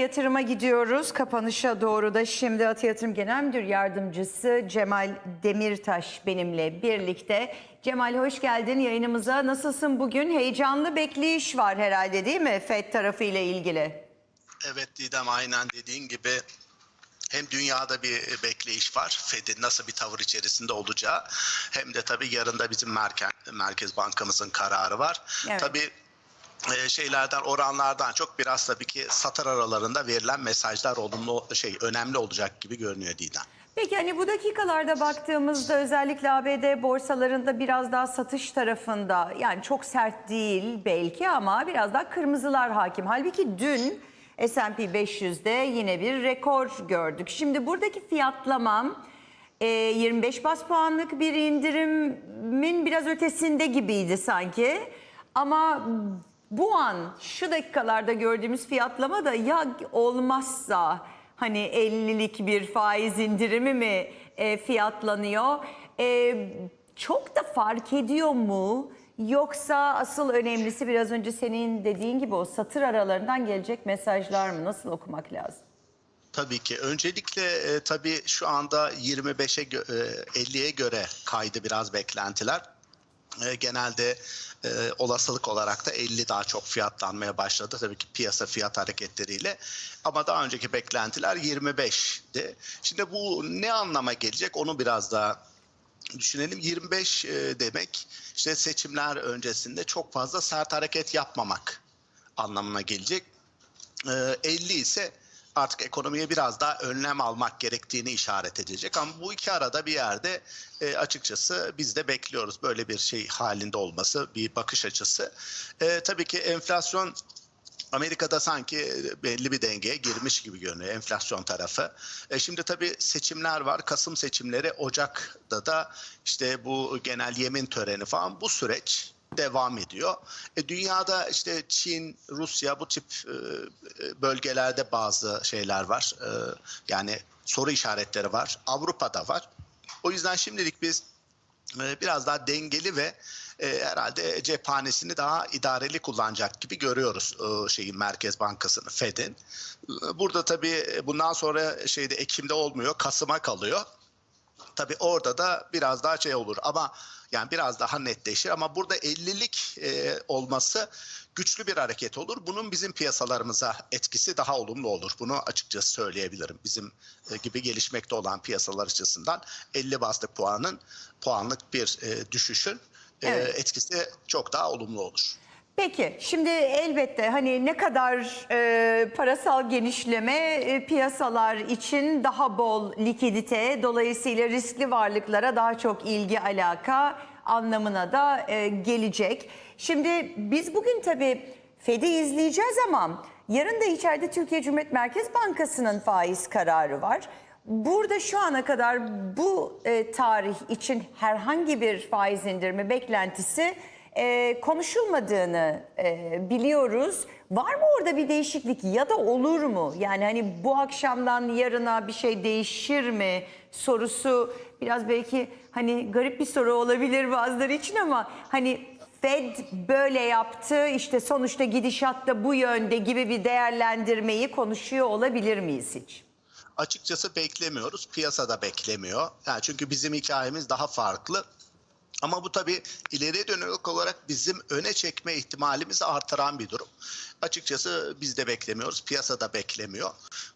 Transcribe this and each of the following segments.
Yatırım'a gidiyoruz. Kapanışa doğru da şimdi Ata Yatırım Genel Müdür Yardımcısı Cemal Demirtaş benimle birlikte. Cemal hoş geldin yayınımıza. Nasılsın bugün? Heyecanlı bekleyiş var herhalde değil mi FED tarafı ile ilgili? Evet Didem aynen dediğin gibi hem dünyada bir bekleyiş var. Fed'in nasıl bir tavır içerisinde olacağı hem de tabii yarın da bizim Merkez, Merkez Bankamızın kararı var. Evet. Tabii şeylerden oranlardan çok biraz tabii ki satır aralarında verilen mesajlar olumlu şey önemli olacak gibi görünüyor Didem. Peki hani bu dakikalarda baktığımızda özellikle ABD borsalarında biraz daha satış tarafında yani çok sert değil belki ama biraz daha kırmızılar hakim. Halbuki dün S&P 500'de yine bir rekor gördük. Şimdi buradaki fiyatlamam e, 25 bas puanlık bir indirimin biraz ötesinde gibiydi sanki. Ama bu an şu dakikalarda gördüğümüz fiyatlama da ya olmazsa hani 50'lik bir faiz indirimi mi e, fiyatlanıyor? E, çok da fark ediyor mu? Yoksa asıl önemlisi biraz önce senin dediğin gibi o satır aralarından gelecek mesajlar mı? Nasıl okumak lazım? Tabii ki. Öncelikle e, tabii şu anda 25'e gö- e, 50'ye göre kaydı biraz beklentiler. E, genelde e, olasılık olarak da 50 daha çok fiyatlanmaya başladı tabii ki piyasa fiyat hareketleriyle. Ama daha önceki beklentiler 25'ti. Şimdi bu ne anlama gelecek onu biraz daha düşünelim. 25 e, demek işte seçimler öncesinde çok fazla sert hareket yapmamak anlamına gelecek. E, 50 ise artık ekonomiye biraz daha önlem almak gerektiğini işaret edecek. Ama bu iki arada bir yerde e, açıkçası biz de bekliyoruz böyle bir şey halinde olması, bir bakış açısı. E, tabii ki enflasyon Amerika'da sanki belli bir dengeye girmiş gibi görünüyor enflasyon tarafı. E şimdi tabii seçimler var. Kasım seçimleri Ocak'ta da işte bu genel yemin töreni falan bu süreç devam ediyor. E dünyada işte Çin, Rusya bu tip e, e, bölgelerde bazı şeyler var. E, yani soru işaretleri var. Avrupa'da var. O yüzden şimdilik biz e, biraz daha dengeli ve e, herhalde cephanesini daha idareli kullanacak gibi görüyoruz e, şeyin Merkez Bankası'nı Fed'in. E, Burada tabii bundan sonra şeyde Ekim'de olmuyor, Kasım'a kalıyor. Tabii orada da biraz daha şey olur ama yani biraz daha netleşir ama burada 50'lik e, olması güçlü bir hareket olur. Bunun bizim piyasalarımıza etkisi daha olumlu olur. Bunu açıkçası söyleyebilirim. Bizim e, gibi gelişmekte olan piyasalar açısından 50 bastık puanın puanlık bir e, düşüşün e, Evet. etkisi çok daha olumlu olur. Peki şimdi elbette hani ne kadar e, parasal genişleme e, piyasalar için daha bol likidite dolayısıyla riskli varlıklara daha çok ilgi alaka anlamına da e, gelecek. Şimdi biz bugün tabii Fed'i izleyeceğiz ama yarın da içeride Türkiye Cumhuriyet Merkez Bankası'nın faiz kararı var. Burada şu ana kadar bu e, tarih için herhangi bir faiz indirimi beklentisi e, konuşulmadığını e, biliyoruz. Var mı orada bir değişiklik ya da olur mu? Yani hani bu akşamdan yarına bir şey değişir mi sorusu biraz belki hani garip bir soru olabilir bazıları için ama hani Fed böyle yaptı işte sonuçta gidişat da bu yönde gibi bir değerlendirmeyi konuşuyor olabilir miyiz hiç? Açıkçası beklemiyoruz. Piyasada beklemiyor. Yani çünkü bizim hikayemiz daha farklı. Ama bu tabii ileriye dönük olarak bizim öne çekme ihtimalimizi artıran bir durum. Açıkçası biz de beklemiyoruz, piyasada beklemiyor.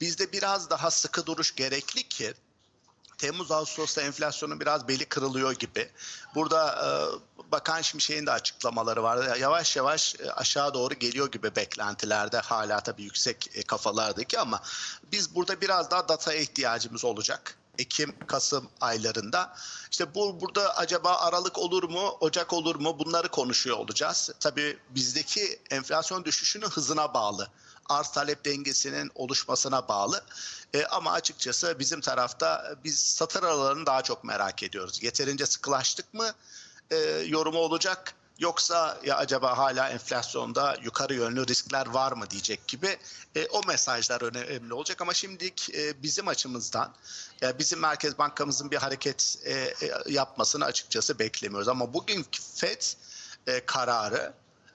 Bizde biraz daha sıkı duruş gerekli ki Temmuz Ağustos'ta enflasyonun biraz beli kırılıyor gibi. Burada e, Bakan Şimşek'in de açıklamaları var. Yavaş yavaş e, aşağı doğru geliyor gibi beklentilerde hala tabii yüksek e, kafalardaki ama biz burada biraz daha dataya ihtiyacımız olacak. Ekim, Kasım aylarında. İşte bu burada acaba Aralık olur mu, Ocak olur mu bunları konuşuyor olacağız. Tabii bizdeki enflasyon düşüşünün hızına bağlı arz talep dengesinin oluşmasına bağlı. E, ama açıkçası bizim tarafta biz satır aralarını daha çok merak ediyoruz. Yeterince sıkılaştık mı e, yorumu olacak yoksa ya acaba hala enflasyonda yukarı yönlü riskler var mı diyecek gibi e, o mesajlar önemli olacak ama şimdilik e, bizim açımızdan ya bizim Merkez Bankamızın bir hareket e, e, yapmasını açıkçası beklemiyoruz ama bugünkü FED e, kararı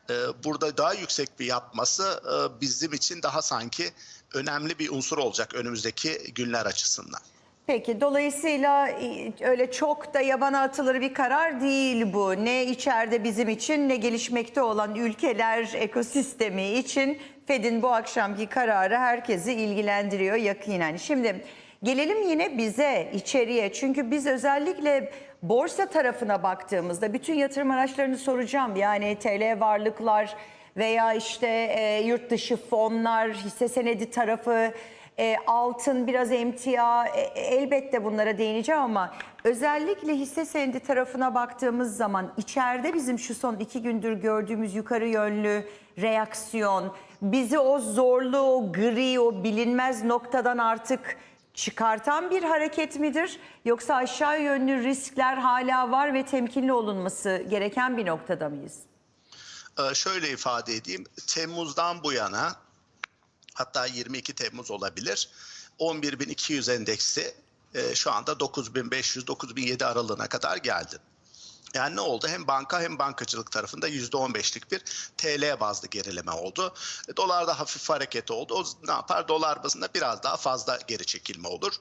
e, burada daha yüksek bir yapması e, bizim için daha sanki önemli bir unsur olacak önümüzdeki günler açısından. Peki dolayısıyla e, öyle çok da yabana atılır bir karar değil bu. Ne içeride bizim için ne gelişmekte olan ülkeler ekosistemi için Fed'in bu akşamki kararı herkesi ilgilendiriyor yakinen. Şimdi gelelim yine bize içeriye çünkü biz özellikle borsa tarafına baktığımızda bütün yatırım araçlarını soracağım. Yani TL varlıklar veya işte e, yurt dışı fonlar, hisse senedi tarafı e, altın, biraz emtia e, elbette bunlara değineceğim ama özellikle hisse senedi tarafına baktığımız zaman içeride bizim şu son iki gündür gördüğümüz yukarı yönlü reaksiyon bizi o zorlu, o gri, o bilinmez noktadan artık çıkartan bir hareket midir? Yoksa aşağı yönlü riskler hala var ve temkinli olunması gereken bir noktada mıyız? Ee, şöyle ifade edeyim. Temmuz'dan bu yana hatta 22 Temmuz olabilir. 11.200 endeksi e, şu anda 9.500-9.007 aralığına kadar geldi. Yani ne oldu? Hem banka hem bankacılık tarafında %15'lik bir TL bazlı gerileme oldu. E, Dolarda hafif hareket oldu. O ne yapar? Dolar bazında biraz daha fazla geri çekilme olur.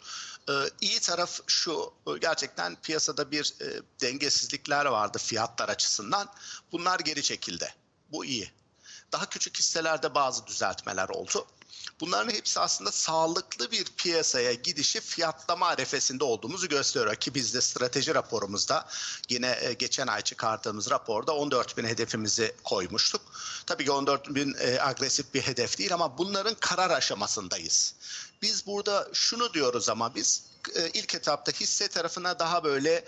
Ee, iyi taraf şu, e, gerçekten piyasada bir e, dengesizlikler vardı fiyatlar açısından. Bunlar geri çekildi. Bu iyi. Daha küçük hisselerde bazı düzeltmeler oldu. Bunların hepsi aslında sağlıklı bir piyasaya gidişi fiyatlama arefesinde olduğumuzu gösteriyor ki biz de strateji raporumuzda yine e, geçen ay çıkardığımız raporda 14 bin hedefimizi koymuştuk. Tabii ki 14 bin e, agresif bir hedef değil ama bunların karar aşamasındayız. Biz burada şunu diyoruz ama biz e, ilk etapta hisse tarafına daha böyle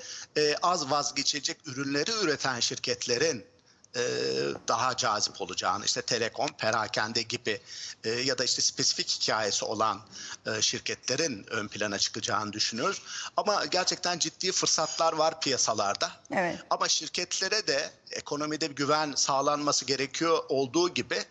az vazgeçecek ürünleri üreten şirketlerin e, daha cazip olacağını işte telekom, perakende gibi e, ya da işte spesifik hikayesi olan e, şirketlerin ön plana çıkacağını düşünüyoruz. Ama gerçekten ciddi fırsatlar var piyasalarda. Evet. Ama şirketlere de ekonomide bir güven sağlanması gerekiyor olduğu gibi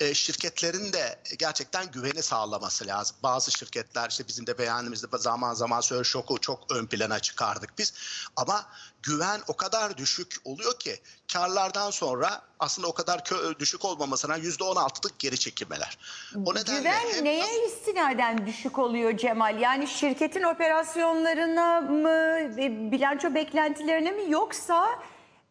e, şirketlerin de gerçekten güveni sağlaması lazım. Bazı şirketler işte bizim de beğendiğimizde zaman zaman söyle şoku çok ön plana çıkardık biz. Ama güven o kadar düşük oluyor ki karlardan sonra aslında o kadar düşük olmamasına %16'lık geri çekilmeler. O nedenle Güven hem- neye istinaden düşük oluyor Cemal? Yani şirketin operasyonlarına mı, e, bilanço beklentilerine mi yoksa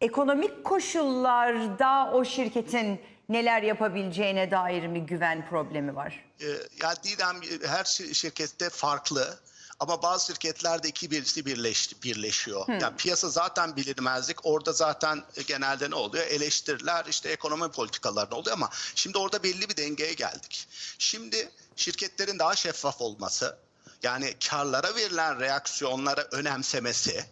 ekonomik koşullarda o şirketin neler yapabileceğine dair mi güven problemi var? e, ya Didem her şi- şirkette farklı ama bazı şirketlerde iki birisi birleş, birleşiyor. Yani piyasa zaten bilinmezlik. Orada zaten e, genelde ne oluyor? Eleştiriler işte ekonomi politikalarına oluyor ama şimdi orada belli bir dengeye geldik. Şimdi şirketlerin daha şeffaf olması, yani karlara verilen reaksiyonlara önemsemesi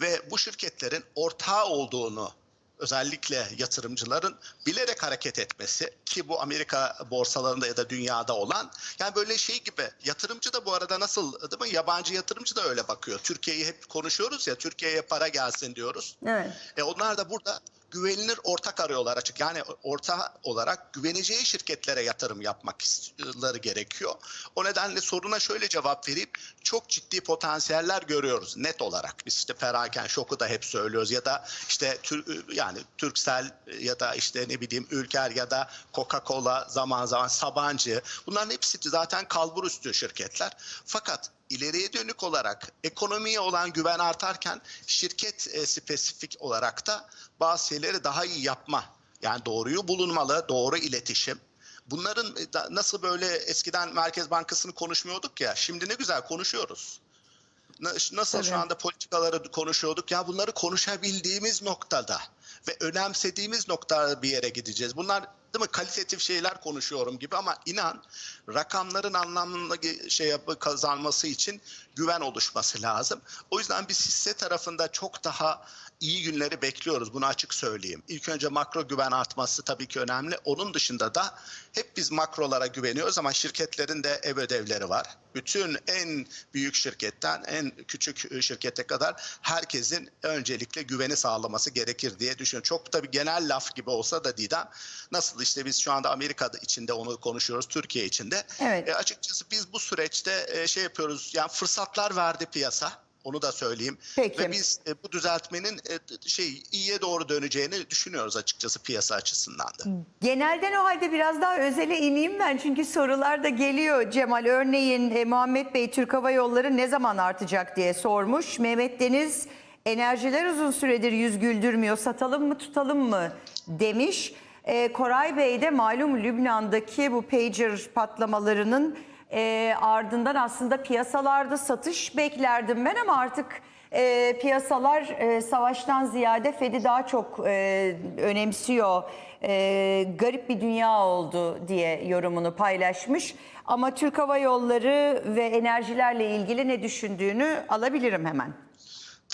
ve bu şirketlerin ortağı olduğunu özellikle yatırımcıların bilerek hareket etmesi ki bu Amerika borsalarında ya da dünyada olan yani böyle şey gibi yatırımcı da bu arada nasıl değil mi yabancı yatırımcı da öyle bakıyor. Türkiye'yi hep konuşuyoruz ya Türkiye'ye para gelsin diyoruz. Evet. E onlar da burada güvenilir ortak arıyorlar açık. Yani orta olarak güveneceği şirketlere yatırım yapmak istiyorları gerekiyor. O nedenle soruna şöyle cevap vereyim. Çok ciddi potansiyeller görüyoruz net olarak. Biz işte Peraken Şok'u da hep söylüyoruz ya da işte yani Turkcell ya da işte ne bileyim Ülker ya da Coca-Cola zaman zaman Sabancı bunların hepsi zaten kalbur üstü şirketler. Fakat ileriye dönük olarak ekonomiye olan güven artarken şirket e, spesifik olarak da bazı şeyleri daha iyi yapma. Yani doğruyu bulunmalı, doğru iletişim. Bunların e, nasıl böyle eskiden Merkez Bankası'nı konuşmuyorduk ya, şimdi ne güzel konuşuyoruz. Na- Nasıl Tabii. şu anda politikaları konuşuyorduk ya bunları konuşabildiğimiz noktada ve önemsediğimiz noktada bir yere gideceğiz. Bunlar değil mi kalitatif şeyler konuşuyorum gibi ama inan rakamların anlamlı şey yapı kazanması için güven oluşması lazım. O yüzden biz hisse tarafında çok daha iyi günleri bekliyoruz. Bunu açık söyleyeyim. İlk önce makro güven artması tabii ki önemli. Onun dışında da hep biz makrolara güveniyoruz ama şirketlerin de ev ödevleri var. Bütün en büyük şirketten en küçük şirkete kadar herkesin öncelikle güveni sağlaması gerekir diye düşünüyorum. Çok tabii genel laf gibi olsa da Didem nasıl işte biz şu anda Amerika içinde onu konuşuyoruz, Türkiye içinde. Evet. E, açıkçası biz bu süreçte e, şey yapıyoruz yani fırsatlar verdi piyasa. Onu da söyleyeyim. Peki. Ve biz e, bu düzeltmenin e, şey iyiye doğru döneceğini düşünüyoruz açıkçası piyasa açısından da. Genelden o halde biraz daha özele ineyim ben çünkü sorular da geliyor Cemal. Örneğin e, Muhammed Bey Türk Hava Yolları ne zaman artacak diye sormuş. Mehmet Deniz enerjiler uzun süredir yüz güldürmüyor satalım mı tutalım mı demiş. E, Koray Bey de malum Lübnan'daki bu pager patlamalarının e, ardından aslında piyasalarda satış beklerdim ben ama artık e, piyasalar e, savaştan ziyade Fed'i daha çok e, önemsiyor. E, garip bir dünya oldu diye yorumunu paylaşmış. Ama Türk Hava Yolları ve enerjilerle ilgili ne düşündüğünü alabilirim hemen.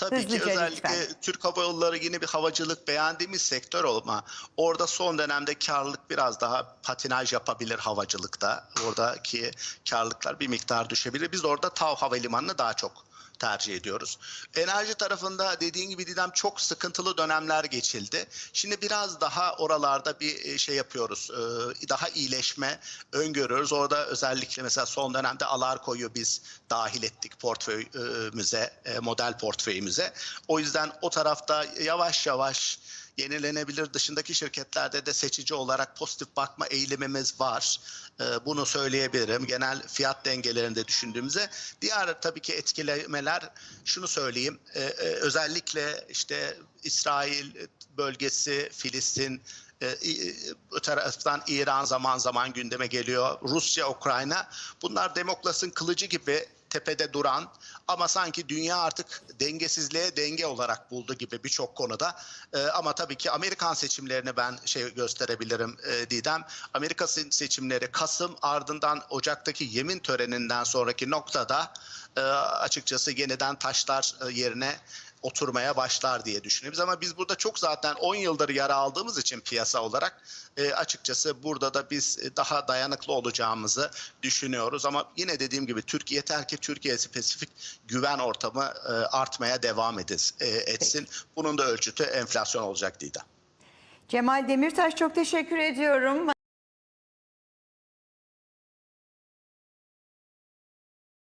Tabii ki Hızlıca özellikle lütfen. Türk Hava Yolları yine bir havacılık beğendiğimiz sektör olma. Orada son dönemde karlılık biraz daha patinaj yapabilir havacılıkta. Oradaki karlılıklar bir miktar düşebilir. Biz orada TAV Havalimanı'nı daha çok tercih ediyoruz. Enerji tarafında dediğin gibi Didem çok sıkıntılı dönemler geçildi. Şimdi biraz daha oralarda bir e, şey yapıyoruz. Ee, Daha iyileşme öngörüyoruz. Orada özellikle mesela son dönemde Alarko'yu biz dahil ettik portföyümüze, e, model portföyümüze. O yüzden o tarafta yavaş yavaş yenilenebilir dışındaki şirketlerde de seçici olarak pozitif bakma eğilimimiz var. Ee, Bunu söyleyebilirim. Genel fiyat dengelerinde düşündüğümüzde. Diğer tabii ki etkilemeler şunu söyleyeyim. Ee, e, Özellikle işte İsrail bölgesi, Filistin, e, i- öte taraftan İran zaman zaman gündeme geliyor. Rusya, Ukrayna. Bunlar demokrasinin kılıcı gibi tepede duran ama sanki dünya artık dengesizliğe denge olarak buldu gibi birçok konuda. Ee, ama tabii ki Amerikan seçimlerini ben şey gösterebilirim e, Didem. Amerika se- seçimleri Kasım ardından Ocak'taki yemin töreninden sonraki noktada e, açıkçası yeniden taşlar e, yerine oturmaya başlar diye düşünüyoruz. Ama biz burada çok zaten 10 yıldır yara aldığımız için piyasa olarak e, açıkçası burada da biz e, daha dayanıklı olacağımızı düşünüyoruz. Ama yine dediğim gibi Türkiye yeter ki Türkiye spesifik güven ortamı e, artmaya devam ediz, e, etsin. Bunun da ölçütü enflasyon olacak Didem. Cemal Demirtaş çok teşekkür ediyorum.